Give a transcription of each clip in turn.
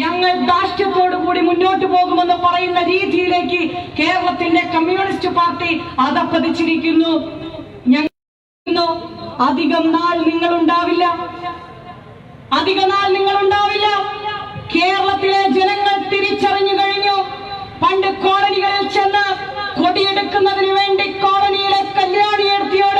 ഞങ്ങൾ ദാഷ്ട്യത്തോടു കൂടി മുന്നോട്ട് പോകുമെന്ന് പറയുന്ന രീതിയിലേക്ക് കേരളത്തിന്റെ കമ്മ്യൂണിസ്റ്റ് പാർട്ടി അതപ്പതിച്ചിരിക്കുന്നു. അധികം നാൾ നിങ്ങൾ ഉണ്ടാവില്ല അധിക നാൾ നിങ്ങൾ ഉണ്ടാവില്ല കേരളത്തിലെ ജനങ്ങൾ തിരിച്ചറിഞ്ഞു കഴിഞ്ഞു. പണ്ട് കോളനികളിൽ ചെന്ന് കൊടിയെടുക്കുന്നതിന് വേണ്ടി കോളനിയിലെ കല്യാണിയെടുത്തിയോട് ഞങ്ങൾ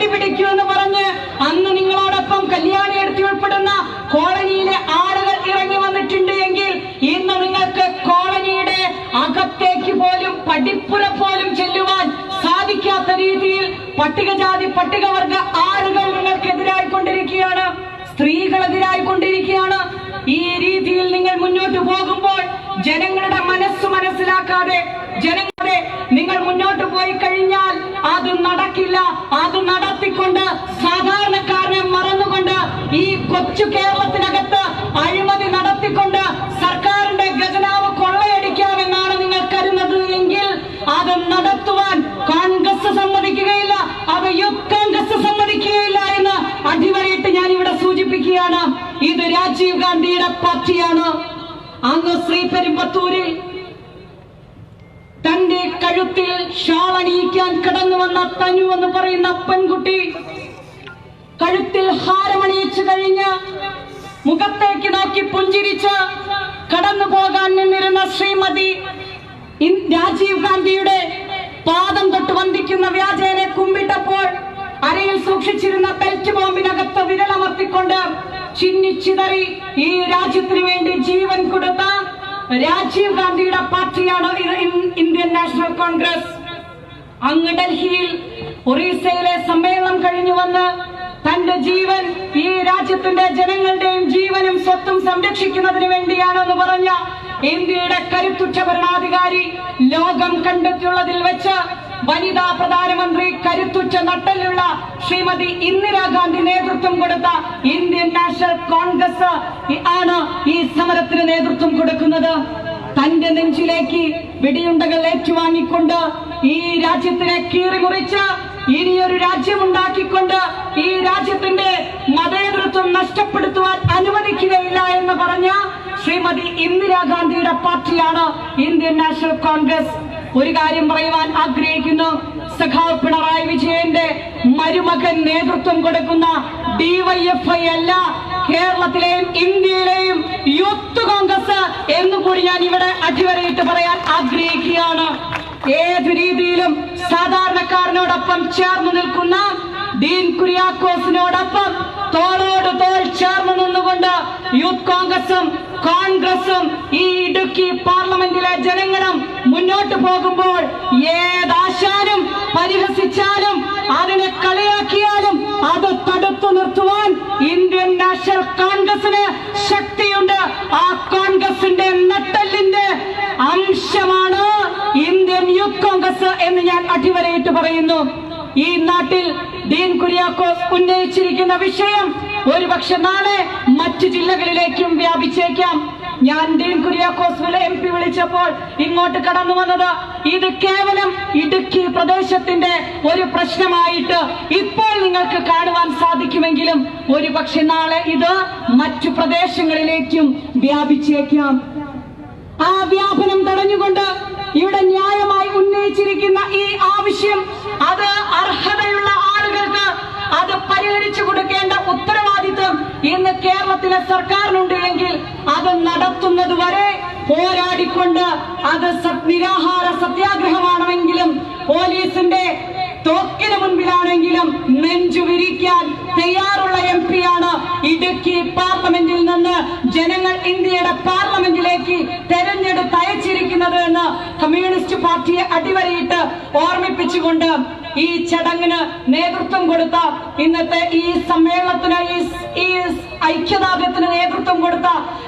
ഞങ്ങളുടെ കൊടി പിടിക്കൂ എന്ന് പറഞ്ഞ് അന്ന് നിങ്ങളോടൊപ്പം കല്യാണി എടുത്തി ഉൾപ്പെടുന്ന കോളനിയിലെ ആളുകൾ ഇറങ്ങി വന്നിട്ടുണ്ട് എങ്കിൽ ഇന്ന് നിങ്ങൾക്ക് കോളനിയുടെ അകത്തേക്ക് പോലും പടിപ്പുര പോലും ചെല്ലുവാൻ സാധിക്കാത്ത രീതിയിൽ പട്ടികജാതി പട്ടികവർഗ ആളുകൾ നിങ്ങൾക്കെതിരായി കൊണ്ടിരിക്കുകയാണ് സ്ത്രീകളെതിരായി കൊണ്ടിരിക്കുകയാണ്. ഈ രീതിയിൽ നിങ്ങൾ മുന്നോട്ട് പോകുമ്പോൾ ജനങ്ങളുടെ മനസ്സ് മനസ്സിലാക്കാതെ ജനങ്ങളെ നിങ്ങൾ മുന്നോട്ട് പോയി കഴിഞ്ഞാൽ അത് നടക്കില്ല. അത് നടത്തിക്കൊണ്ട് സാധാരണക്കാരനെ മറന്നുകൊണ്ട് ഈ കൊച്ചു കേരളത്തിനകത്ത് അഴിമതി നടത്തിക്കൊണ്ട് സർക്കാരിന്റെ ഖജനാവ് കൊള്ളയടിക്കാമെന്നാണ് നിങ്ങൾ കരുതുന്നത് എങ്കിൽ അത് നടത്തുവാൻ കോൺഗ്രസ് സമ്മതിക്കുകയില്ല. അത് യുദ്ധ കോൺഗ്രസ് സമ്മതിക്കുകയില്ല എന്ന് അടിവരയിട്ട് ഞാൻ ഇവിടെ സൂചിപ്പിക്കുകയാണ്. ഇത് രാജീവ് ഗാന്ധിയുടെ പാർട്ടിയാണ്. അങ്ങ് ശ്രീ പെരുമ്പത്തൂരിൽ തന്റെ കഴുത്തിൽ ഷാൾ അണിയിക്കാൻ കടന്നുവന്ന തനു എന്ന് പറയുന്ന പെൺകുട്ടി കഴുത്തിൽ ഹാരമണിയിച്ചു കഴിഞ്ഞ് മുഖത്തേക്ക് നോക്കി പുഞ്ചിരിച്ച് കടന്നു പോകാൻ നിന്നിരുന്ന ശ്രീമതി രാജീവ് ഗാന്ധിയുടെ പാദം തൊട്ട് വന്ദിക്കുന്ന വ്യാജേനെ കുമ്പിട്ടപ്പോൾ അരയിൽ സൂക്ഷിച്ചിരുന്ന ബെൽറ്റ് ബോംബിനകത്ത് വിരലമർത്തിക്കൊണ്ട് ചിന്നിച്ചിതറി ഈ രാജ്യത്തിന് വേണ്ടി ജീവൻ കൊടുത്ത രാജീവ് ഗാന്ധിയുടെ പാർട്ടിയാണ് ഇന്ത്യൻ നാഷണൽ കോൺഗ്രസ്. അങ്ങ് ഡൽഹിയിൽ ഒറീസയിലെ സമ്മേളനം കഴിഞ്ഞു വന്ന് തന്റെ ജീവൻ ഈ രാജ്യത്തിന്റെ ജനങ്ങളുടെയും ജീവനും സ്വത്തും സംരക്ഷിക്കുന്നതിന് വേണ്ടിയാണെന്ന് പറഞ്ഞ ഇന്ത്യയുടെ കരുത്തുറ്റ ഭരണാധികാരി ലോകം കണ്ടെത്തിയുള്ളതിൽ വെച്ച് വനിതാ പ്രധാനമന്ത്രി കരുത്തുറ്റ നട്ടലുള്ള ശ്രീമതി ഇന്ദിരാഗാന്ധി നേതൃത്വം കൊടുത്ത ഇന്ത്യൻ നാഷണൽ കോൺഗ്രസ് ആണ് ഈ സമരത്തിന് നേതൃത്വം കൊടുക്കുന്നത്. തന്റെ നെഞ്ചിലേക്ക് വെടിയുണ്ടകൾ ഏറ്റുവാങ്ങിക്കൊണ്ട് ഈ രാജ്യത്തിനെ കീറിമുറിച്ച് ഇനിയൊരു രാജ്യമുണ്ടാക്കിക്കൊണ്ട് ഈ രാജ്യത്തിന്റെ മതേതൃത്വം നഷ്ടപ്പെടുത്തുവാൻ അനുവദിക്കുകയില്ല എന്ന് പറഞ്ഞ ശ്രീമതി ഇന്ദിരാഗാന്ധിയുടെ പാർട്ടിയാണ് ഇന്ത്യൻ നാഷണൽ കോൺഗ്രസ്. ഒരു കാര്യം പറയുവാൻ ആഗ്രഹിക്കുന്നു. സഖാവ് പിണറായി വിജയന്റെ മരുമകൻ നേതൃത്വം കൊടുക്കുന്ന ഡിവൈഎഫ്ഐ അല്ല കേരളത്തിലെയും ഇന്ത്യയിലെയും യൂത്ത് കോൺഗ്രസ് എന്ന് കൂടി ഞാൻ ഇവിടെ അടിവരയിട്ട് പറയാൻ ആഗ്രഹിക്കുകയാണ്. ഏത് രീതിയിലും സാധാരണക്കാരനോടൊപ്പം ചേർന്ന് നിൽക്കുന്ന ഡീൻ കുര്യാക്കോസിനോടൊപ്പം തോളോട് തോൾ ചേർന്ന് നിന്നുകൊണ്ട് യൂത്ത് കോൺഗ്രസും കോൺഗ്രസും ഈ ഇടുക്കി പാർലമെന്റിലെ ജനങ്ങളും മുന്നോട്ട് പോകുമ്പോൾ ഏതാശാനും പരിഹസിച്ചാലും അതിനെ കളിയാക്കിയാലും അത് തടുത്തു നിർത്തുവാൻ ഇന്ത്യൻ നാഷണൽ കോൺഗ്രസിന് ശക്തിയുണ്ട്. ആ കോൺഗ്രസിന്റെ നട്ടലിന്റെ അംശമാണ് ഇന്ത്യൻ യൂത്ത് കോൺഗ്രസ് എന്ന് ഞാൻ അടിവരയിട്ട് പറയുന്നു. ഈ നാട്ടിൽ ഡീൻ കുര്യാക്കോസ് ഉന്നയിച്ചിരിക്കുന്ന വിഷയം ഒരുപക്ഷെ നാളെ മറ്റു ജില്ലകളിലേക്കും വ്യാപിച്ചേക്കാം. ഞാൻ ഡീൻ കുര്യാക്കോസ് എം പി വിളിച്ചപ്പോൾ ഇങ്ങോട്ട് കടന്നു വന്നത്. ഇത് കേവലം ഇടുക്കി പ്രദേശത്തിന്റെ ഒരു പ്രശ്നമായിട്ട് ഇപ്പോൾ നിങ്ങൾക്ക് കാണുവാൻ സാധിക്കുമെങ്കിലും ഒരു പക്ഷെ നാളെ ഇത് മറ്റു പ്രദേശങ്ങളിലേക്കും വ്യാപിച്ചേക്കാം. ആ വ്യാപനം തടഞ്ഞുകൊണ്ട് ഇവിടെ ന്യായമായി ഉന്നയിച്ചിരിക്കുന്ന ഈ ആവശ്യം അത് അർഹതയുള്ള അത് പരിഹരിച്ചു കൊടുക്കേണ്ട ഉത്തരവാദിത്വം ഇന്ന് കേരളത്തിലെ സർക്കാരിനുണ്ട് എങ്കിൽ അത് നടത്തുന്നത് വരെ പോരാടിക്കൊണ്ട് അത് നിരാഹാര സത്യാഗ്രഹമാണെങ്കിലും പോലീസിന്റെ തോക്കിന് മുൻപിലാണെങ്കിലും നെഞ്ചു വിരിക്കാൻ തയ്യാറുള്ള എം ആണ് ഇടുക്കി പാർലമെന്റിൽ നിന്ന് ജനങ്ങൾ ഇന്ത്യയുടെ പാർലമെന്റിലേക്ക് തെരഞ്ഞെടുത്ത് അയച്ചിരിക്കുന്നത് എന്ന് കമ്മ്യൂണിസ്റ്റ് പാർട്ടിയെ അടിവരയിട്ട് ഓർമ്മിപ്പിച്ചുകൊണ്ട് ഈ ചടങ്ങിന് നേതൃത്വം കൊടുത്ത ഇന്നത്തെ ഈ സമ്മേളനത്തിന്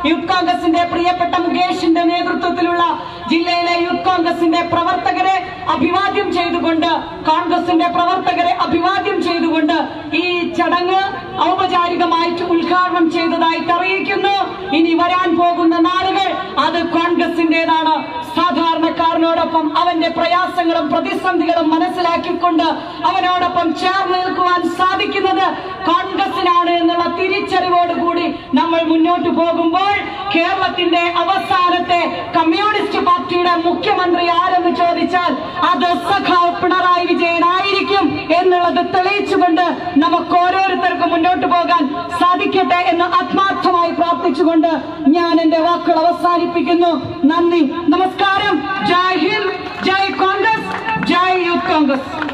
യൂത്ത് കോൺഗ്രസിന്റെ പ്രിയപ്പെട്ട മുകേഷിന്റെ നേതൃത്വത്തിലുള്ള ജില്ലയിലെ യൂത്ത് കോൺഗ്രസിന്റെ പ്രവർത്തകരെ അഭിവാദ്യം ചെയ്തുകൊണ്ട് കോൺഗ്രസിന്റെ പ്രവർത്തകരെ അഭിവാദ്യം ചെയ്തുകൊണ്ട് ഈ ചടങ്ങ് ഔപചാരികമായിട്ട് ഉദ്ഘാടനം ചെയ്തതായിട്ട് അറിയിക്കുന്നു. ഇനി വരാൻ പോകുന്ന നാളുകൾ അത് കോൺഗ്രസിന്റേതാണ്. സാധാരണക്കാരനോടൊപ്പം അവന്റെ പ്രയാസങ്ങളും പ്രതിസന്ധികളും മനസ്സിലാക്കിക്കൊണ്ട് അവനോടൊപ്പം ചേർന്ന് നിൽക്കുവാൻ സാധിക്കുന്നത് കോൺഗ്രസിനാണ് എന്നുള്ള തിരിച്ചറിവോടുകൂടി നമ്മൾ മുന്നോട്ട് പോകുമ്പോൾ കേരളത്തിന്റെ അവസാനത്തെ കമ്മ്യൂണിസ്റ്റ് പാർട്ടിയുടെ മുഖ്യമന്ത്രി ആരെന്ന് ചോദിച്ചാൽ അത് സഖാവ് പിണറായി വിജയനായിരിക്കും എന്നുള്ളത് തെളിയിച്ചുകൊണ്ട് നമുക്ക് ഓരോരുത്തർക്കും മുന്നോട്ട് പോകാൻ സാധിക്കട്ടെ എന്ന് ആത്മാർത്ഥമായി പ്രാർത്ഥിച്ചുകൊണ്ട് ഞാൻ എന്റെ വാക്കുകൾ അവസാനിപ്പിക്കുന്നു. നന്ദി. നമസ്കാരം. ജയ് ഹിന്ദ്. ജയ് കോൺഗ്രസ്. ജയ് യൂത്ത് കോൺഗ്രസ്.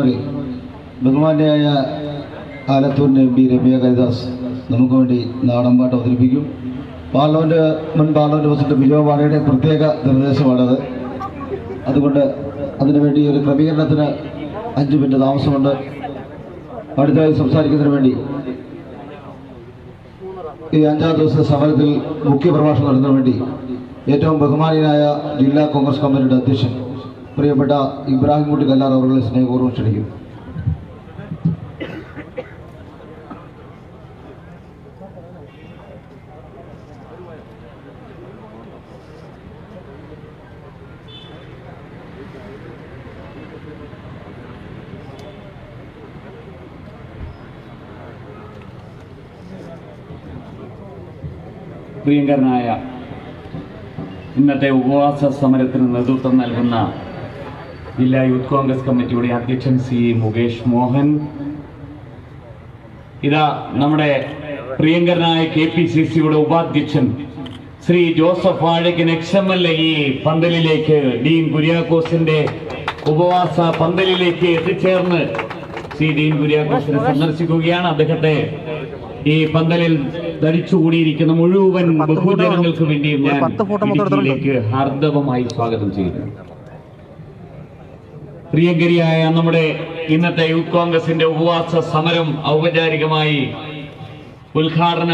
പ്രിയമുള്ളവരെ ബഹുമാന്യായ ആലത്തൂരിന്റെ എം പി രമ്യ ഹരിദാസ് നമുക്ക് വേണ്ടി നാടൻപാട്ട് അവതരിപ്പിക്കും. പാർലമെന്റ് മുൻ പാർലമെന്റ് പ്രസിഡന്റ് ബിജോ വാടയുടെ പ്രത്യേക നിർദ്ദേശമാണത്. അതുകൊണ്ട് അതിനുവേണ്ടി ഒരു ക്രമീകരണത്തിന് അഞ്ച് മിനിറ്റ് താമസമുണ്ട്. അടുത്തതായി സംസാരിക്കുന്നതിന് വേണ്ടി ഈ അഞ്ചാം ദിവസത്തെ സമരത്തിൽ മുഖ്യപ്രഭാഷണം നടത്തുന്നതിന് വേണ്ടി ഏറ്റവും ബഹുമാനീയനായ ജില്ലാ കോൺഗ്രസ് കമ്മിറ്റിയുടെ അധ്യക്ഷൻ പ്രിയപ്പെട്ട ഇബ്രാഹിം കുട്ടി കല്ലാർ അവരുടെ സ്നേഹപൂർവം ക്ഷണിക്കും പ്രിയങ്കരനായ ഇന്നത്തെ ഉപവാസ സമരത്തിന് നേതൃത്വം നൽകുന്ന ജില്ലാ യൂത്ത് കോൺഗ്രസ് കമ്മിറ്റിയുടെ അധ്യക്ഷൻ സി മുകേഷ് മോഹൻ. ഇതാ നമ്മുടെ പ്രിയങ്കരനായ കെ പി സി സിയുടെ ഉപാധ്യക്ഷൻ Shri Joseph Vazhakkan ex M L A ഈ പന്തലിലേക്ക് ഡീൻ കുര്യാക്കോസിന്റെ ഉപവാസ പന്തലിലേക്ക് എത്തിച്ചേർന്ന് ശ്രീ ഡീൻ കുര്യാക്കോസിനെ സന്ദർശിക്കുകയാണ്. അദ്ദേഹത്തെ ഈ പന്തലിൽ ധരിച്ചുകൂടിയിരിക്കുന്ന മുഴുവൻ ബഹുജനങ്ങൾക്ക് വേണ്ടിയും ഞാൻ ഹാർദവമായി സ്വാഗതം ചെയ്യുന്നു. പ്രിയങ്കരിയായ നമ്മുടെ ഇന്നത്തെ യൂത്ത് കോൺഗ്രസിന്റെ ഉപവാസ സമരം ഔപചാരികമായി ഉദ്ഘാടന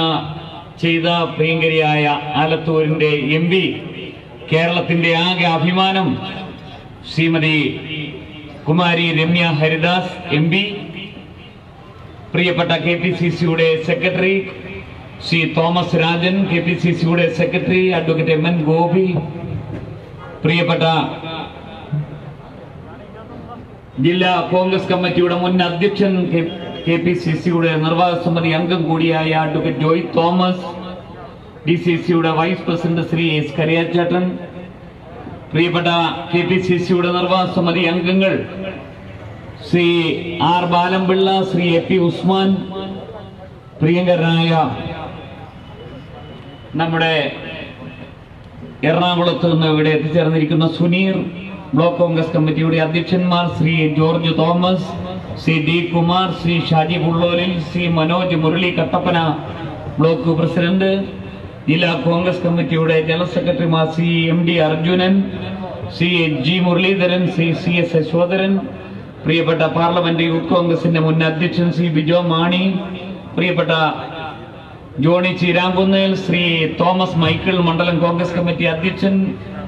ചെയ്ത പ്രിയങ്കരിയായ ആലത്തൂരിന്റെ എം പി കേരളത്തിന്റെ ആകെ അഭിമാനം ശ്രീമതി കുമാരി രമ്യ ഹരിദാസ് എം പി പ്രിയപ്പെട്ട കെ പി സി സിയുടെ secretary Shri Thomas Rajan K P C സിയുടെ secretary advocate M N Gopi പ്രിയപ്പെട്ട ജില്ലാ കോൺഗ്രസ് കമ്മിറ്റിയുടെ മുൻ അധ്യക്ഷൻ കെ പി സി സിയുടെ നിർവാഹക സമിതി അംഗം കൂടിയായ advocate Joy Thomas D C സിയുടെ vice president Shri S Kariyachettan പ്രിയപ്പെട്ട കെ പി സി സിയുടെ നിർവാഹക സമിതി അംഗങ്ങൾ Shri R Balampilla Shri A P Usman പ്രിയങ്കരനായ നമ്മുടെ എറണാകുളത്ത് നിന്ന് ഇവിടെ എത്തിച്ചേർന്നിരിക്കുന്ന സുനീർ ബ്ലോക്ക് കോൺഗ്രസ് കമ്മിറ്റിയുടെ അധ്യക്ഷന്മാർ Shri George Thomas Shri D Kumar Shri Shaji Pullolil Shri Manoj Murali Kattappana block president ജില്ലാ കോൺഗ്രസ് കമ്മിറ്റിയുടെ ജനറൽ സെക്രട്ടറിമാർ Shri M D Arjunan Shri G Muraleedharan Shri C S Yashodharan പ്രിയപ്പെട്ട പാർലമെന്റ് യൂത്ത് കോൺഗ്രസിന്റെ മുൻ അധ്യക്ഷൻ ശ്രീ ബിജോ മാണി പ്രിയപ്പെട്ട ജോണി ചീരാങ്കുന്നേൽ ശ്രീ തോമസ് മൈക്കിൾ മണ്ഡലം കോൺഗ്രസ് കമ്മിറ്റി അധ്യക്ഷൻ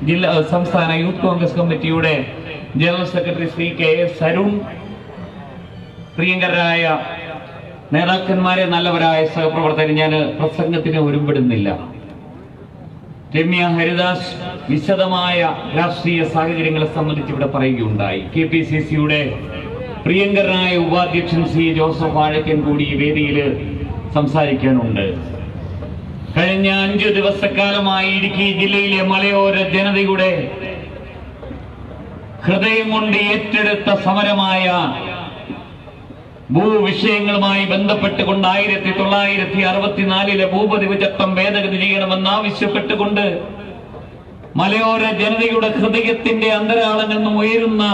ജില്ലാ സംസ്ഥാന യൂത്ത് കോൺഗ്രസ് കമ്മിറ്റിയുടെ general secretary Shri K S Arun പ്രിയങ്കരായ നേതാക്കന്മാരെ നല്ലവരായ സഹപ്രവർത്തകർ ഞാൻ പ്രസംഗത്തിന് ഒരുമ്പെടുന്നില്ല. രമ്യ ഹരിദാസ് വിശദമായ രാഷ്ട്രീയ സാഹചര്യങ്ങളെ സംബന്ധിച്ച് ഇവിടെ പറയുകയുണ്ടായി. കെ പി സി സിയുടെ പ്രിയങ്കരനായ ഉപാധ്യക്ഷൻ സി ജോസഫ് വാഴക്കൻ കൂടി ഈ വേദിയിൽ സംസാരിക്കാനുണ്ട്. കഴിഞ്ഞ അഞ്ചു ദിവസക്കാലമായി ഇടുക്കി ജില്ലയിലെ മലയോര ജനതയുടെ ഹൃദയം കൊണ്ട് ഏറ്റെടുത്ത സമരമായ ഭൂവിഷയങ്ങളുമായി ബന്ധപ്പെട്ടുകൊണ്ട് ആയിരത്തി തൊള്ളായിരത്തി അറുപത്തിനാലിലെ ഭൂപതിവ് ചട്ടം ഭേദഗതി ചെയ്യണമെന്നാവശ്യപ്പെട്ടുകൊണ്ട് മലയോര ജനതയുടെ ഹൃദയത്തിന്റെ അന്തരാളങ്ങളിൽ നിന്നും ഉയരുന്ന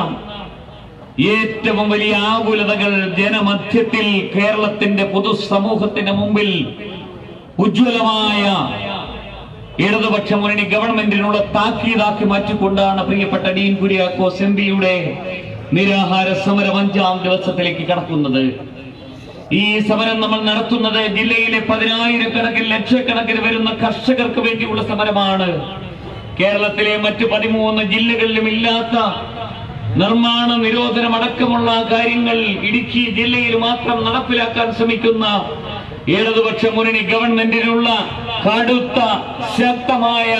ഏറ്റവും വലിയ ആകുലതകൾ ജനമധ്യത്തിൽ കേരളത്തിന്റെ പൊതുസമൂഹത്തിന്റെ മുമ്പിൽ ഉജ്ജ്വലമായ ഇടതുപക്ഷ മുന്നണി ഗവൺമെന്റിനുള്ള താക്കീതാക്കി മാറ്റിക്കൊണ്ടാണ് പ്രിയപ്പെട്ട ഡീൻ കുര്യാക്കോസ് എം നിരാഹാര സമരം അഞ്ചാം ദിവസത്തിലേക്ക് കടക്കുന്നത്. ഈ സമരം നമ്മൾ നടത്തുന്നത് ജില്ലയിലെ പതിനായിരക്കണക്കിന് ലക്ഷക്കണക്കിന് വരുന്ന കർഷകർക്ക് വേണ്ടിയുള്ള സമരമാണ്. കേരളത്തിലെ മറ്റു പതിമൂന്ന് ജില്ലകളിലും ഇല്ലാത്ത നിർമ്മാണ നിരോധനം അടക്കമുള്ള കാര്യങ്ങൾ ഇടുക്കി ജില്ലയിൽ മാത്രം നടപ്പിലാക്കാൻ ശ്രമിക്കുന്ന ഇടതുപക്ഷ മുന്നണി ഗവൺമെന്റിനുള്ള കടുത്ത ശക്തമായ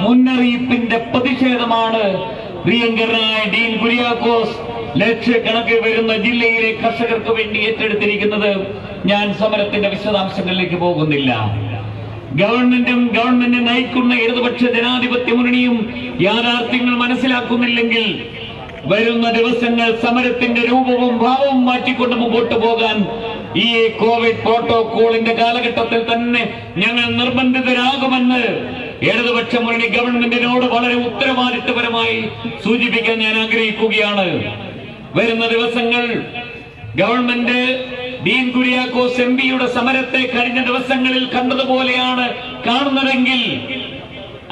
മുന്നറിയിപ്പിന്റെ പ്രതിഷേധമാണ് പ്രിയങ്കരനായ ഡീൻ കുര്യാക്കോസ് ലക്ഷക്കണക്കിൽ വരുന്ന ജില്ലയിലെ കർഷകർക്ക് വേണ്ടി ഏറ്റെടുത്തിരിക്കുന്നത്. ഞാൻ സമരത്തിന്റെ വിശദാംശങ്ങളിലേക്ക് പോകുന്നില്ല. ഗവൺമെന്റും ഗവൺമെന്റ് നയിക്കുന്ന ഇടതുപക്ഷ ജനാധിപത്യ മുന്നണിയും യാഥാർത്ഥ്യങ്ങൾ മനസ്സിലാക്കുന്നില്ലെങ്കിൽ വരുന്ന ദിവസങ്ങൾ സമരത്തിന്റെ രൂപവും ഭാവവും മാറ്റിക്കൊണ്ട് മുമ്പോട്ട് പോകാൻ ഈ കോവിഡ് പ്രോട്ടോകോളിന്റെ കാലഘട്ടത്തിൽ തന്നെ ഞങ്ങൾ നിർബന്ധിതരാകുമെന്ന് ഇടതുപക്ഷ മുന്നണി ഗവൺമെന്റിനോട് വളരെ ഉത്തരവാദിത്തപരമായി സൂചിപ്പിക്കാൻ ഞാൻ ആഗ്രഹിക്കുകയാണ്. വരുന്ന ദിവസങ്ങൾ ഗവൺമെന്റ് ഡീൻ കുര്യാക്കോസ് എം പിയുടെ സമരത്തെ കഴിഞ്ഞ ദിവസങ്ങളിൽ കണ്ടതുപോലെയാണ് കാണുന്നതെങ്കിൽ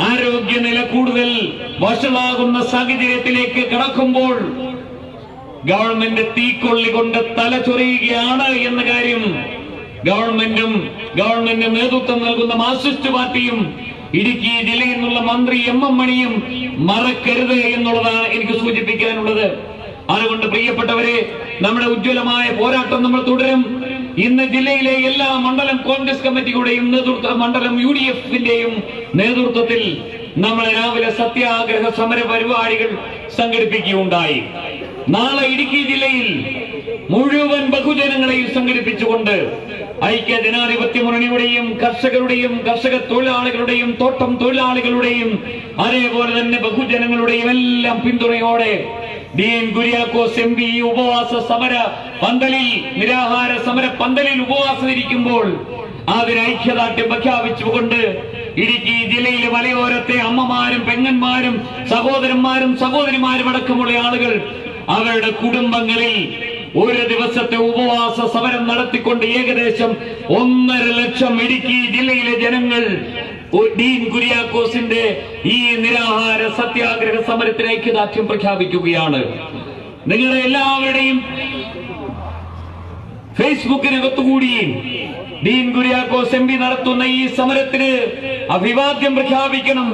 ആരോഗ്യനില കൂടുതൽ വഷളാകുന്ന സാഹചര്യത്തിലേക്ക് കടക്കുമ്പോൾ ഗവൺമെന്റ് തീക്കൊള്ളി കൊണ്ട് തല ചൊറിയുകയാണ് എന്ന കാര്യം ഗവൺമെന്റും ഗവൺമെന്റ് നേതൃത്വം നൽകുന്ന മാർക്സിസ്റ്റ് പാർട്ടിയും ഇടുക്കി ജില്ലയിൽ നിന്നുള്ള മന്ത്രി എം എം മണിയും മറക്കരുത് എന്നുള്ളതാണ് എനിക്ക് സൂചിപ്പിക്കാനുള്ളത്. അതുകൊണ്ട് പ്രിയപ്പെട്ടവരെ നമ്മുടെ ഉജ്ജ്വലമായ പോരാട്ടം നമ്മൾ തുടരും. ഇന്ന് ജില്ലയിലെ എല്ലാ മണ്ഡലം കോൺഗ്രസ് കമ്മിറ്റിയുടെയും നേതൃത്വ മണ്ഡലം യു ഡി എഫിന്റെയും നേതൃത്വത്തിൽ നമ്മൾ രാവിലെ സത്യാഗ്രഹ സമര പരിപാടികൾ സംഘടിപ്പിക്കുകയുണ്ടായി. നാളെ ഇടുക്കി ജില്ലയിൽ മുഴുവൻ ബഹുജനങ്ങളെയും സംഘടിപ്പിച്ചുകൊണ്ട് ഐക്യ ജനാധിപത്യ മുന്നണിയുടെയും കർഷകരുടെയും കർഷക തൊഴിലാളികളുടെയും തോട്ടം തൊഴിലാളികളുടെയും അതേപോലെ തന്നെ ബഹുജനങ്ങളുടെയും എല്ലാം പിന്തുണയോടെ D N Kuriakose M P ഉപവാസ സമര പന്തലിൽ നിരാഹാര സമര പന്തലിൽ ഉപവാസം ഇരിക്കുമ്പോൾ അതിന് ഐക്യദാർഢ്യം പ്രഖ്യാപിച്ചുകൊണ്ട് ഇടുക്കി ജില്ലയിലെ മലയോരത്തെ അമ്മമാരും പെങ്ങന്മാരും സഹോദരന്മാരും സഹോദരിമാരും അടക്കമുള്ള ആളുകൾ അവരുടെ കുടുംബങ്ങളിൽ ഒരു ദിവസത്തെ ഉപവാസ സമരം നടത്തിക്കൊണ്ട് ഏകദേശം ഒന്നര ലക്ഷം ഇടുക്കി ജില്ലയിലെ ജനങ്ങൾ ഡീൻ കുര്യാക്കോസിന്റെ ഈ നിരാഹാര സത്യാഗ്രഹ സമരത്തിന് ഐക്യദാർഢ്യം പ്രഖ്യാപിക്കുകയാണ്. നിങ്ങളുടെ എല്ലാവരുടെയും ഫേസ്ബുക്കിനകത്തുകൂടി ഡീൻ കുര്യാക്കോസ് എം പി നടത്തുന്ന ഈ സമരത്തിന് അഭിവാദ്യം പ്രഖ്യാപിക്കണം.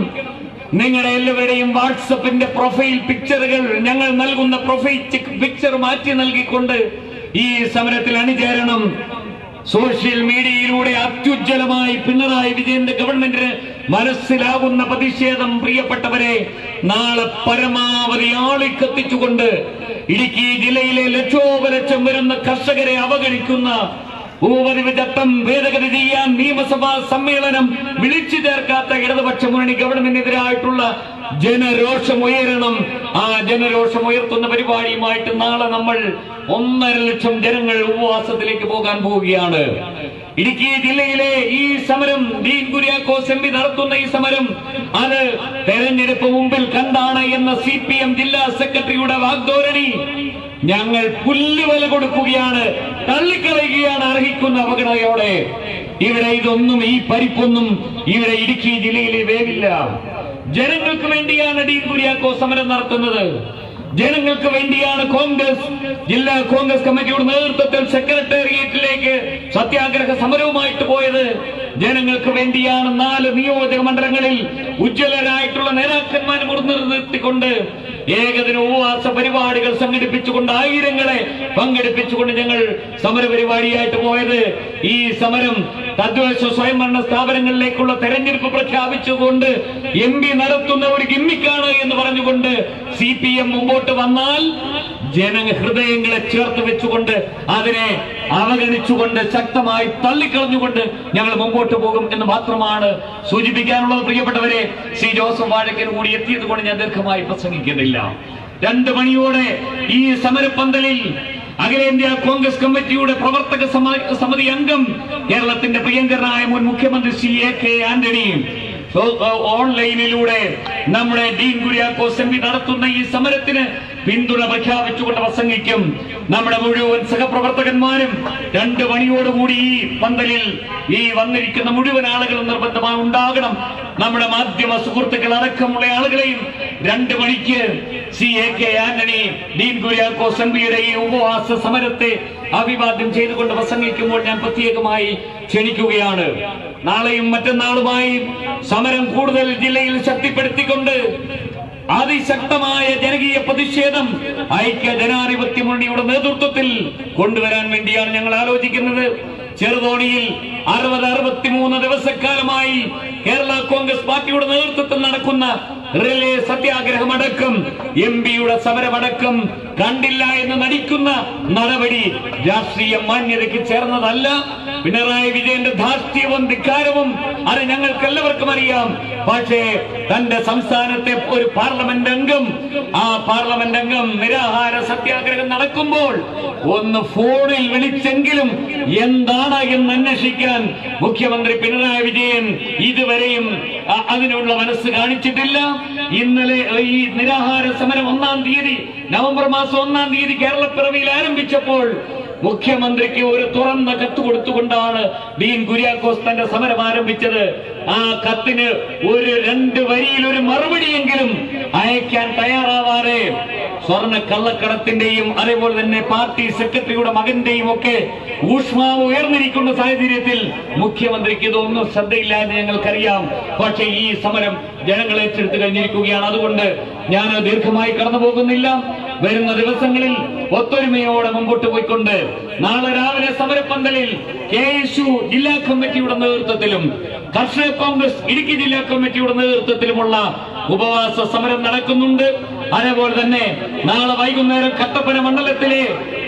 നിങ്ങളുടെ എല്ലാവരുടെയും വാട്സപ്പിന്റെ പ്രൊഫൈൽ പിക്ചറുകൾ ഞങ്ങൾ നൽകുന്ന പ്രൊഫൈൽ പിക്ചർ മാറ്റി നൽകിക്കൊണ്ട് ഈ സമരത്തിൽ അണിചേരണം. സോഷ്യൽ മീഡിയയിലൂടെ അത്യുജ്വലമായി പിണറായി വിജയന്റെ ഗവൺമെന്റിന് മനസ്സിലാകുന്ന പ്രതിഷേധം പ്രിയപ്പെട്ടവരെ നാളെ പരമാവധി ആളിക്കത്തിച്ചുകൊണ്ട് ഇടുക്കി ജില്ലയിലെ ലക്ഷോപലക്ഷം വരുന്ന കർഷകരെ അവഗണിക്കുന്ന ചട്ടം ഭേദഗതി ചെയ്യാൻ നിയമസഭാ സമ്മേളനം വിളിച്ചു ചേർക്കാത്ത ഇടതുപക്ഷ മുന്നണി ഗവൺമെന്റിനെതിരായിട്ടുള്ള ജനരോഷം ഉയരണം. ആ ജനരോഷം ഉയർത്തുന്ന പരിപാടിയുമായിട്ട് നാളെ നമ്മൾ ഒന്നര ലക്ഷം ജനങ്ങൾ ഉപവാസത്തിലേക്ക് പോകാൻ പോവുകയാണ്. ഇടുക്കി ജില്ലയിലെ ഈ സമരം ഡീൻ കുര്യാക്കോസ് എം പി നടത്തുന്ന ഈ സമരം അത് തെരഞ്ഞെടുപ്പ് മുമ്പിൽ കണ്ടാണ് എന്ന സി പി എം ജില്ലാ സെക്രട്ടറിയുടെ വാഗ്ദോരണി ഞങ്ങൾ പുല്ലുവില കൊടുക്കുകയാണ് തള്ളിക്കളയുകയാണ് അർഹിക്കുന്ന അവഗണനയോടെ. ഇവിടെ ഇതൊന്നും ഈ പരിപ്പൊന്നും ഇവിടെ ഇടുക്കി ജില്ലയിലെ വേവില്ല. ജനങ്ങൾക്ക് വേണ്ടിയാണ് ഡി കുര്യാക്കോ സമരം നടത്തുന്നത്. ജനങ്ങൾക്ക് വേണ്ടിയാണ് കോൺഗ്രസ് ജില്ലാ കോൺഗ്രസ് കമ്മിറ്റിയുടെ നേതൃത്വത്തിൽ സെക്രട്ടേറിയറ്റിലേക്ക് സത്യാഗ്രഹ സമരവുമായിട്ട് പോയത് ജനങ്ങൾക്ക് വേണ്ടിയാണ് നാല് നിയോജക മണ്ഡലങ്ങളിൽ ഉജ്ജ്വലരായിട്ടുള്ള നേതാക്കന്മാരെ മുൻനിർത്തിക്കൊണ്ട് ഏകദിന ഉപവാസ പരിപാടികൾ സംഘടിപ്പിച്ചുകൊണ്ട് ആയിരങ്ങളെ പങ്കെടുപ്പിച്ചുകൊണ്ട് ഞങ്ങൾ സമരപരിപാടിയായിട്ട് പോയത്. ഈ സമരം തദ്ദേശ സ്വയംഭരണ സ്ഥാപനങ്ങളിലേക്കുള്ള തെരഞ്ഞെടുപ്പ് പ്രഖ്യാപിച്ചുകൊണ്ട് എം നടത്തുന്ന ഒരു ഗിമ്മിക്കാണ് എന്ന് പറഞ്ഞുകൊണ്ട് സി മുമ്പോട്ട് വന്നാൽ ജന ഹൃദയങ്ങളെ ചേർത്ത് വെച്ചുകൊണ്ട് അതിനെ അവഗണിച്ചുകൊണ്ട് ശക്തമായി തള്ളിക്കളഞ്ഞുകൊണ്ട് ഞങ്ങൾ മുമ്പോട്ട് പോകും എന്ന് മാത്രമാണ് സൂചിപ്പിക്കാനുള്ളത്. പ്രിയപ്പെട്ടവരെ ശ്രീ ജോസഫ് വാഴക്കൻ കൂടി എത്തിയത് കൊണ്ട് ഞാൻ ദീർഘമായി പ്രസംഗിക്കുന്നില്ല. രണ്ട് മണിയോടെ ഈ സമരപ്പന്തലിൽ അഖിലേന്ത്യാ കോൺഗ്രസ് കമ്മിറ്റിയുടെ പ്രവർത്തക സമ- സമിതി അംഗം കേരളത്തിന്റെ പ്രിയങ്കരനായ മുൻ മുഖ്യമന്ത്രി ശ്രീ എ കെ ആന്റണി. ഓൺലൈനിലൂടെ നമ്മുടെ ഡീൻ കുര്യാക്കോസ് എം നടത്തുന്ന ഈ സമരത്തിന് പിന്തുണ പ്രഖ്യാപിച്ചുകൊണ്ട് പ്രസംഗിക്കും നമ്മുടെ മുഴുവൻ സഹപ്രവർത്തകന്മാരും രണ്ട് മണിയോടുകൂടി ഈ പന്തലിൽ ഈ വന്നിരിക്കുന്ന മുഴുവൻ ആളുകളും നിർബന്ധമായി ഉണ്ടാകണം. നമ്മുടെ മാധ്യമ സുഹൃത്തുക്കൾ അടക്കമുള്ള ആളുകളെയും രണ്ട് മണിക്ക് C A K Antony Dean Kuriakose M പിയുടെ ഈ ഉപവാസ സമരത്തെ അഭിവാദ്യം ചെയ്തുകൊണ്ട് പ്രസംഗിക്കുമ്പോൾ ഞാൻ പ്രത്യേകമായി ക്ഷണിക്കുകയാണ്. നാളെയും മറ്റന്നാളുമായി സമരം കൂടുതൽ ജില്ലയിൽ ശക്തിപ്പെടുത്തിക്കൊണ്ട് അതിശക്തമായ ജനകീയ പ്രതിഷേധം ഐക്യ ജനാധിപത്യ മുന്നണിയുടെ നേതൃത്വത്തിൽ കൊണ്ടുവരാൻ വേണ്ടിയാണ് ഞങ്ങൾ ആലോചിക്കുന്നത്. ചെറുതോണിയിൽ അറുപത് അറുപത്തിമൂന്ന് ദിവസക്കാലമായി കേരള കോൺഗ്രസ് പാർട്ടിയുടെ നേതൃത്വത്തിൽ നടക്കുന്ന റിലേ സത്യാഗ്രഹമടക്കം എം പിയുടെ സമരമടക്കം കണ്ടില്ല എന്ന് നടിക്കുന്ന നടപടി രാഷ്ട്രീയ മാന്യതയ്ക്ക് ചേർന്നതല്ല. പിണറായി വിജയന്റെ ധാർഷ്ട്യവും ധിക്കാരവും അത് ഞങ്ങൾക്ക് എല്ലാവർക്കും അറിയാം. പക്ഷേ തന്റെ സംസ്ഥാനത്തെ ഒരു പാർലമെന്റ് അംഗം ആ പാർലമെന്റ് അംഗം നിരാഹാര സത്യാഗ്രഹം നടക്കുമ്പോൾ ഒന്ന് ഫോണിൽ വിളിച്ചെങ്കിലും എന്താണ് എന്ന് അന്വേഷിക്കാൻ മുഖ്യമന്ത്രി പിണറായി വിജയൻ ഇതുവരെയും അതിനുള്ള മനസ്സ് കാണിച്ചിട്ടില്ല. ഇന്നലെ ഈ നിരാഹാര സമരം ഒന്നാം തീയതി നവംബർ മാസം ഒന്നാം തീയതി കേരളപ്പിറവിയിൽ ആരംഭിച്ചപ്പോൾ മുഖ്യമന്ത്രിക്ക് ഒരു തുറന്ന കത്ത് കൊടുത്തുകൊണ്ടാണ് ഡീൻ കുര്യാക്കോസ് തന്റെ സമരം ആരംഭിച്ചത്. ആ കത്തിന് ഒരു രണ്ട് വരിയിൽ ഒരു മറുപടിയെങ്കിലും അയക്കാൻ തയ്യാറാവാതെ സ്വർണ കള്ളക്കടത്തിന്റെയും അതേപോലെ തന്നെ പാർട്ടി സെക്രട്ടറിയുടെ മകന്റെയും ഒക്കെ ഊഷ്മാവ് ഉയർന്നിരിക്കുന്ന സാഹചര്യത്തിൽ മുഖ്യമന്ത്രിക്ക് ഇതൊന്നും ശ്രദ്ധയില്ല എന്ന് ഞങ്ങൾക്കറിയാം. പക്ഷേ ഈ സമരം ജനങ്ങൾ ഏറ്റെടുത്ത് കഴിഞ്ഞിരിക്കുകയാണ്. അതുകൊണ്ട് ഞാൻ ദീർഘമായി കടന്നു പോകുന്നില്ല വരുന്ന ദിവസങ്ങളിൽ ഒത്തൊരുമയോടെ മുമ്പോട്ട് പോയിക്കൊണ്ട് നാളെ രാവിലെ സമരപ്പന്തലിൽ കെ എസ് യു ജില്ലാ കമ്മിറ്റിയുടെ നേതൃത്വത്തിലും കർഷക കോൺഗ്രസ് ഇടുക്കി ജില്ലാ കമ്മിറ്റിയുടെ നേതൃത്വത്തിലുമുള്ള ഉപവാസ സമരം നടക്കുന്നുണ്ട്. അതേപോലെ തന്നെ നാളെ വൈകുന്നേരം കട്ടപ്പന മണ്ഡലത്തിലെ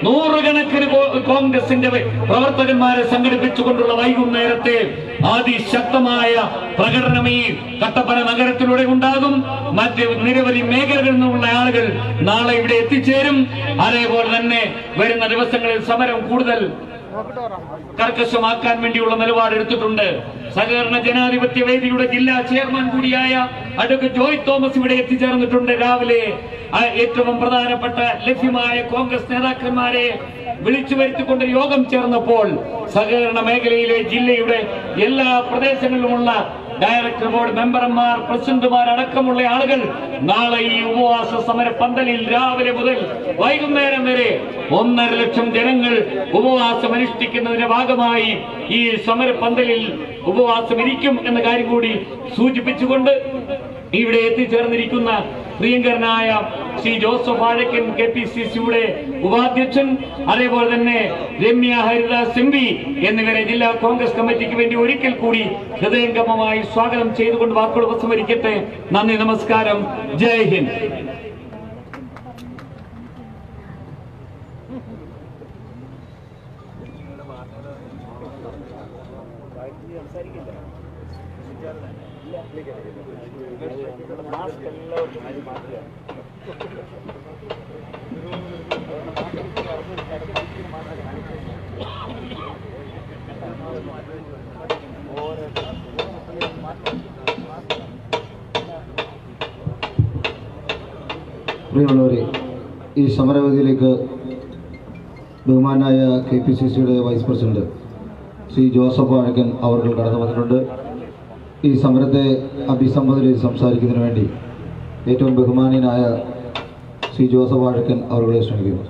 നൂറുകണക്കിന് കോൺഗ്രസിന്റെ പ്രവർത്തകന്മാരെ സംഘടിപ്പിച്ചുകൊണ്ടുള്ള വൈകുന്നേരത്തെ അതിശക്തമായ പ്രകടനം ഈ കട്ടപ്പന നഗരത്തിലൂടെ ഉണ്ടാകും. മറ്റ് നിരവധി മേഖലകളിൽ നിന്നുള്ള ആളുകൾ നാളെ ഇവിടെ എത്തിച്ചേരും. അതേപോലെ തന്നെ വരുന്ന ദിവസങ്ങളിൽ സമരം കൂടുതൽ കർക്കശമാക്കാൻ വേണ്ടിയുള്ള നിലപാട് എടുത്തിട്ടുണ്ട്. സഹകരണ ജനാധിപത്യ വേദിയുടെ ജില്ലാ ചെയർമാൻ കൂടിയായ അഡ്വക്കേറ്റ് ജോയ് തോമസ് ഇവിടെ എത്തിച്ചേർന്നിട്ടുണ്ട്. രാവിലെ ഏറ്റവും പ്രധാനപ്പെട്ട ലഭ്യമായ കോൺഗ്രസ് നേതാക്കന്മാരെ വിളിച്ചു വരുത്തിക്കൊണ്ട് യോഗം ചേർന്നപ്പോൾ സഹകരണ മേഖലയിലെ ജില്ലയുടെ എല്ലാ പ്രദേശങ്ങളിലുമുള്ള ഡയറക്ടർ ബോർഡ് മെമ്പർമാർ പ്രസിഡന്റുമാർ അടക്കമുള്ള ആളുകൾ നാളെ ഈ ഉപവാസ സമര പന്തലിൽ രാവിലെ മുതൽ വൈകുന്നേരം വരെ ഒന്നര ലക്ഷം ജനങ്ങൾ ഉപവാസം അനുഷ്ഠിക്കുന്നതിന്റെ ഭാഗമായി ഈ സമര പന്തലിൽ ഉപവാസം ഇരിക്കും എന്ന കാര്യം കൂടി സൂചിപ്പിച്ചുകൊണ്ട് ഇവിടെ എത്തിച്ചേർന്നിരിക്കുന്ന പ്രിയങ്കരനായ Shri Joseph Azhakkan K P C സിയുടെ ഉപാധ്യക്ഷൻ അതേപോലെ തന്നെ രമ്യ ഹരിദാസ് എം പി എന്നിവരെ ജില്ലാ കോൺഗ്രസ് കമ്മിറ്റിക്ക് വേണ്ടി ഒരിക്കൽ കൂടി ഹൃദയംഗമമായി സ്വാഗതം ചെയ്തുകൊണ്ട് വാക്കുകൾ ഉപസംഹരിക്കട്ടെ. നന്ദി നമസ്കാരം. ജയ് ഹിന്ദ്. പ്രിയമുള്ളവരെ ഈ സമരവേദിയിലേക്ക് ബഹുമാനായ കെ പി സി സിയുടെ വൈസ് പ്രസിഡന്റ് ശ്രീ ജോസഫ് വാഴക്കൻ അവർ കടന്നു വന്നിട്ടുണ്ട്. ഈ സമരത്തെ അഭിസംബോധന ചെയ്ത് സംസാരിക്കുന്നതിന് വേണ്ടി ഏറ്റവും ബഹുമാനീയനായ ശ്രീ ജോസഫ് വാഴക്കൻ അവരുടെ ക്ഷണിക്കുന്നു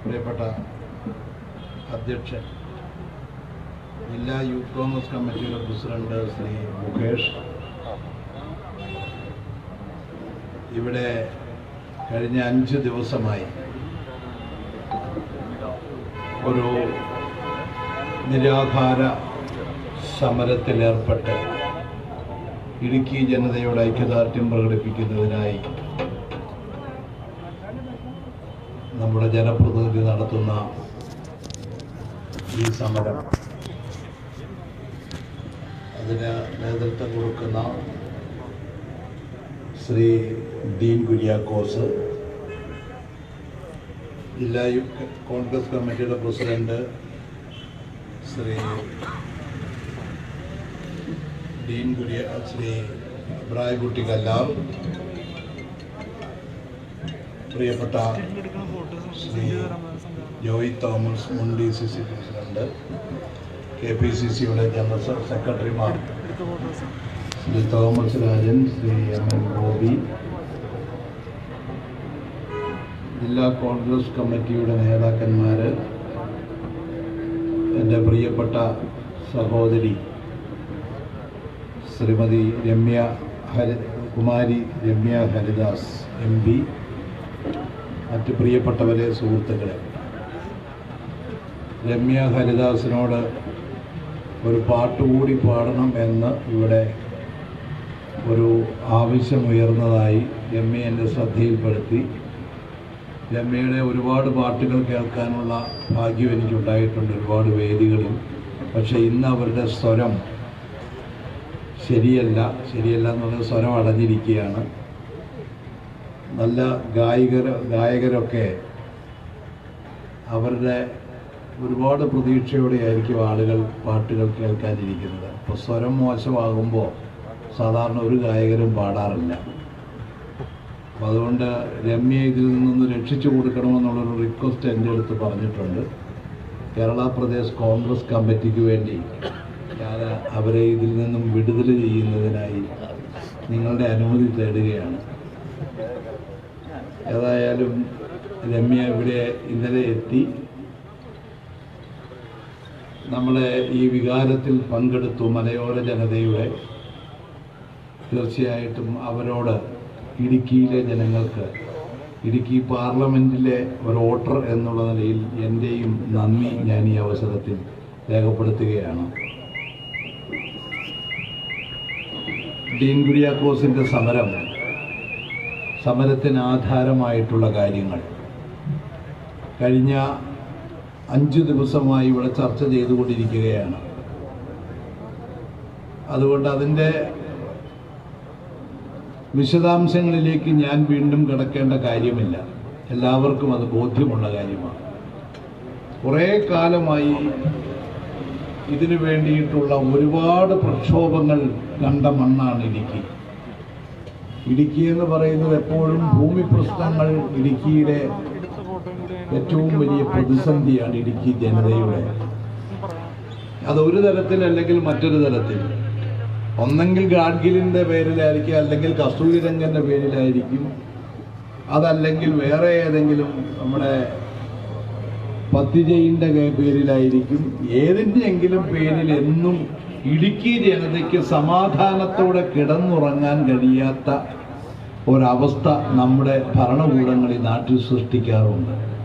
പ്രിയപ്പെട്ട അധ്യക്ഷൻ ജില്ലാ യൂത്ത് കോൺഗ്രസ് കമ്മിറ്റിയുടെ പ്രസിഡന്റ് ശ്രീ മുകേഷ്. ഇവിടെ കഴിഞ്ഞ അഞ്ച് ദിവസമായി ഒരു നിരാധാര സമരത്തിലേർപ്പെട്ട് ഇടുക്കി ജനതയോട് ഐക്യദാർഢ്യം പ്രകടിപ്പിക്കുന്നതിനായി നമ്മുടെ ജനപ്രതിനിധി നടത്തുന്ന ഈ സമരം. അതിന് നേതൃത്വം കൊടുക്കുന്ന ശ്രീ ഡീൻ കുര്യാക്കോസ് ജില്ലാ കോൺഗ്രസ് കമ്മിറ്റിയുടെ പ്രസിഡന്റ് ശ്രീ ഡീൻ കുര്യ ശ്രീ ബ്രായകുട്ടി കല്ലാർ പ്രിയപ്പെട്ട ശ്രീ ജോയ് തോമസ് മുൻ D C C president K P C സിയുടെ ജനറൽ സെക്രട്ടറിമാർ. Shri Thomas Rajan Shri M N Gopi. ജില്ലാ കോൺഗ്രസ് കമ്മിറ്റിയുടെ നേതാക്കന്മാർ എന്റെ പ്രിയപ്പെട്ട സഹോദരി ശ്രീമതി രമ്യ ഹരി കുമാരി രമ്യ ഹരിദാസ് എം പി. മറ്റ് പ്രിയപ്പെട്ടവരെ സുഹൃത്തുക്കളെ. രമ്യ ഹരിദാസിനോട് ഒരു പാട്ടുകൂടി പാടണം എന്ന് ഇവിടെ ഒരു ആവശ്യമുയർന്നതായി രമ്യ എന്റെ ശ്രദ്ധയിൽപ്പെടുത്തി. രമ്യയുടെ ഒരുപാട് പാട്ടുകൾ കേൾക്കാനുള്ള ഭാഗ്യം എനിക്കുണ്ടായിട്ടുണ്ട് ഒരുപാട് വേദികളിൽ. പക്ഷേ ഇന്ന് അവരുടെ സ്വരം ശരിയല്ല. ശരിയല്ല എന്ന് പറഞ്ഞാൽ സ്വരം അടഞ്ഞിരിക്കുകയാണ്. നല്ല ഗായികർ ഗായകരൊക്കെ അവരുടെ ഒരുപാട് പ്രതീക്ഷയോടെ ആയിരിക്കും ആളുകൾ പാട്ടുകൾ കേൾക്കാനിരിക്കുന്നത് അപ്പോൾ സ്വരം മോശമാകുമ്പോൾ സാധാരണ ഒരു ഗായകരും പാടാറില്ല. അപ്പം അതുകൊണ്ട് രമ്യ ഇതിൽ നിന്നൊന്ന് രക്ഷിച്ചു കൊടുക്കണമെന്നുള്ളൊരു റിക്വസ്റ്റ് എന്റെ അടുത്ത് പറഞ്ഞിട്ടുണ്ട്. കേരള പ്രദേശ് കോൺഗ്രസ് കമ്മിറ്റിക്ക് വേണ്ടി ഞാൻ അവരെ ഇതിൽ നിന്നും വിടുതൽ ചെയ്യുന്നതിനായി നിങ്ങളുടെ അനുമതി തേടുകയാണ്. ഏതായാലും രമ്യ ഇവിടെ ഇന്നലെ എത്തി. നമ്മളെ ഈ വികാരത്തിൽ പങ്കെടുത്തു മലയോര ജനതയുടെ. തീർച്ചയായിട്ടും അവരോട് ഇടുക്കിയിലെ ജനങ്ങൾക്ക് ഇടുക്കി പാർലമെന്റിലെ ഒരു വോട്ടർ എന്നുള്ള നിലയിൽ എന്റെയും നന്ദി ഞാൻ ഈ അവസരത്തിൽ രേഖപ്പെടുത്തുകയാണ്. ഡീൻ കുര്യാക്കോസിന്റെ സമരം സമരത്തിന് ആധാരമായിട്ടുള്ള കാര്യങ്ങൾ. കഴിഞ്ഞ അഞ്ച് ദിവസമായി ഇവിടെ ചർച്ച ചെയ്തുകൊണ്ടിരിക്കുകയാണ്. അതുകൊണ്ട് അതിന്റെ വിശദാംശങ്ങളിലേക്ക് ഞാൻ വീണ്ടും കിടക്കേണ്ട കാര്യമില്ല. എല്ലാവർക്കും അത് ബോധ്യമുള്ള കാര്യമാണ്. കുറേ കാലമായി ഇതിനു വേണ്ടിയിട്ടുള്ള ഒരുപാട് പ്രക്ഷോഭങ്ങൾ കണ്ട മണ്ണാണ് ഇടുക്കി. ഇടുക്കി എന്ന് പറയുന്നത് എപ്പോഴും ഭൂമി പ്രശ്നങ്ങൾ ഇടുക്കിയിലെ ഏറ്റവും വലിയ പ്രതിസന്ധിയാണ് ഇടുക്കി ജനതയുടെ. അതൊരു തരത്തിൽ അല്ലെങ്കിൽ മറ്റൊരു തരത്തിൽ. ഒന്നെങ്കിൽ ഗാഡ്ഗിലിന്റെ പേരിലായിരിക്കും അല്ലെങ്കിൽ കസ്തൂരി രംഗന്റെ പേരിലായിരിക്കും. അതല്ലെങ്കിൽ വേറെ ഏതെങ്കിലും നമ്മുടെ പത്തിജയിന്റെ പേരിലായിരിക്കും. ഏതിന്റെയെങ്കിലും പേരിൽ എന്നും ഇടുക്കി ജനതയ്ക്ക് സമാധാനത്തോടെ കിടന്നുറങ്ങാൻ കഴിയാത്ത ഒരവസ്ഥ നമ്മുടെ ഭരണകൂടങ്ങളിൽ നാട്ടിൽ സൃഷ്ടിക്കാറുണ്ട്.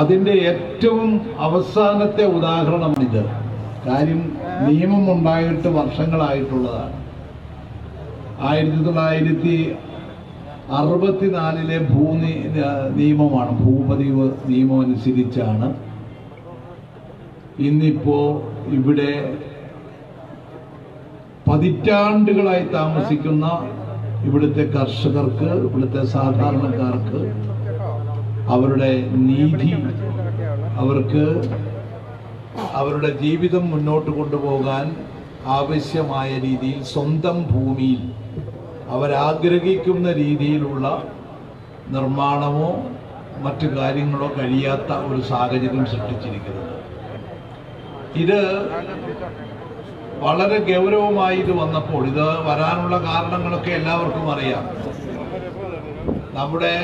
അതിന്റെ ഏറ്റവും അവസാനത്തെ ഉദാഹരണം ഇത് കാര്യം നിയമം ഉണ്ടായിട്ട് വർഷങ്ങളായിട്ടുള്ളതാണ്. ആയിരത്തി തൊള്ളായിരത്തി അറുപത്തിനാലിലെ ഭൂ നിയമമാണ് ഭൂപതിവ് നിയമം അനുസരിച്ചാണ് ഇന്നിപ്പോ ഇവിടെ പതിറ്റാണ്ടുകളായി താമസിക്കുന്ന ഇവിടുത്തെ കർഷകർക്ക് ഇവിടുത്തെ സാധാരണക്കാർക്ക് അവരുടെ നീതി അവർക്ക് അവരുടെ ജീവിതം മുന്നോട്ട് കൊണ്ടുപോകാൻ ആവശ്യമായ രീതിയിൽ സ്വന്തം ഭൂമിയിൽ അവരാഗ്രഹിക്കുന്ന രീതിയിലുള്ള നിർമ്മാണമോ മറ്റു കാര്യങ്ങളോ കഴിയാത്ത ഒരു സാഹചര്യം സൃഷ്ടിച്ചിരിക്കുന്നത്. ഇത് വളരെ ഗൗരവമായി ഇത് വന്നപ്പോൾ ഇത് വരാനുള്ള കാരണങ്ങളൊക്കെ എല്ലാവർക്കും അറിയാം. നമ്മുടെ